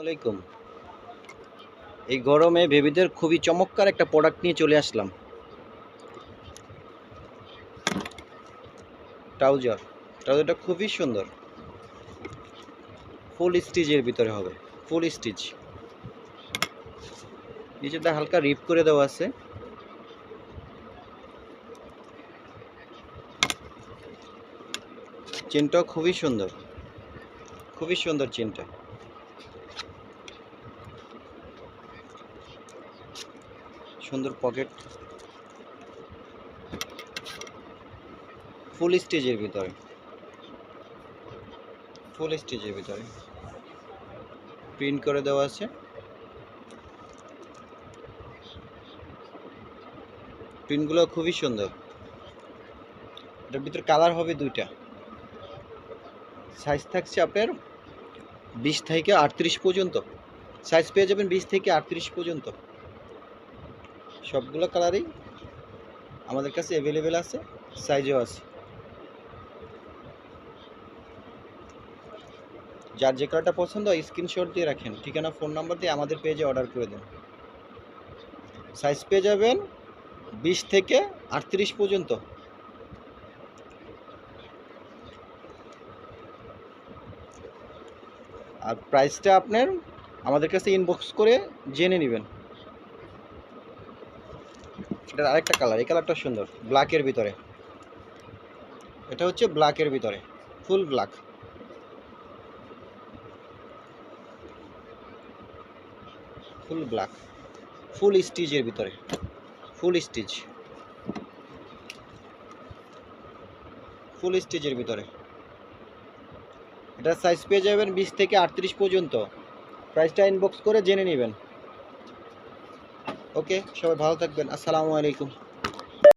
আলাইকুম। এই গরমে বেবিদের খুবই চমৎকার একটা প্রোডাক্ট নিয়ে চলে আসলাম। ট্রাউজার ট্রাউজারটা খুবই সুন্দর। ফুল স্টিচের ভিতরে হবে। ফুল স্টিচ নিচেটা হালকা রিপ করে দেওয়া আছে। চেনটাও খুবই সুন্দর। খুবই সুন্দর চেনটা সুন্দর পকেট ফুল স্টেজের ভিতরে। ফুল স্টেজের ভিতরে। প্রিন্ট করে দেওয়া আছে। প্রিন্টগুলো খুবই সুন্দর। এটার ভিতরে কালার হবে দুইটা। সাইজ থাকছে আপনার বিশ থেকে আটত্রিশ পর্যন্ত। সাইজ পেয়ে যাবেন বিশ থেকে আটত্রিশ পর্যন্ত। সবগুলো কালারই আমাদের কাছে অ্যাভেলেবেল আছে সাইজও আছে। যার যে কালারটা পছন্দ হয় স্ক্রিনশট দিয়ে রাখেন, ঠিকানা ফোন নাম্বার দিয়ে আমাদের পেজে অর্ডার করে দেন। সাইজ পেয়ে যাবেন বিশ থেকে আটত্রিশ পর্যন্ত। আর প্রাইসটা আপনার আমাদের কাছে ইনবক্স করে জেনে নেবেন। এটার আরেকটা কালার এই কালারটা সুন্দর ব্ল্যাকের ভিতরে। এটা হচ্ছে ব্ল্যাকের ভিতরে ফুল ব্ল্যাক ফুল ব্ল্যাক ফুল স্টিচের ভিতরে ফুল স্টিচ ফুল স্টিচের ভিতরে। এটার সাইজ পেয়ে যাবেন বিশ থেকে আটত্রিশ পর্যন্ত। প্রাইসটা ইনবক্স করে জেনে নেবেন। ওকে সবাই ভালো থাকবেন আসসালামু আলাইকুম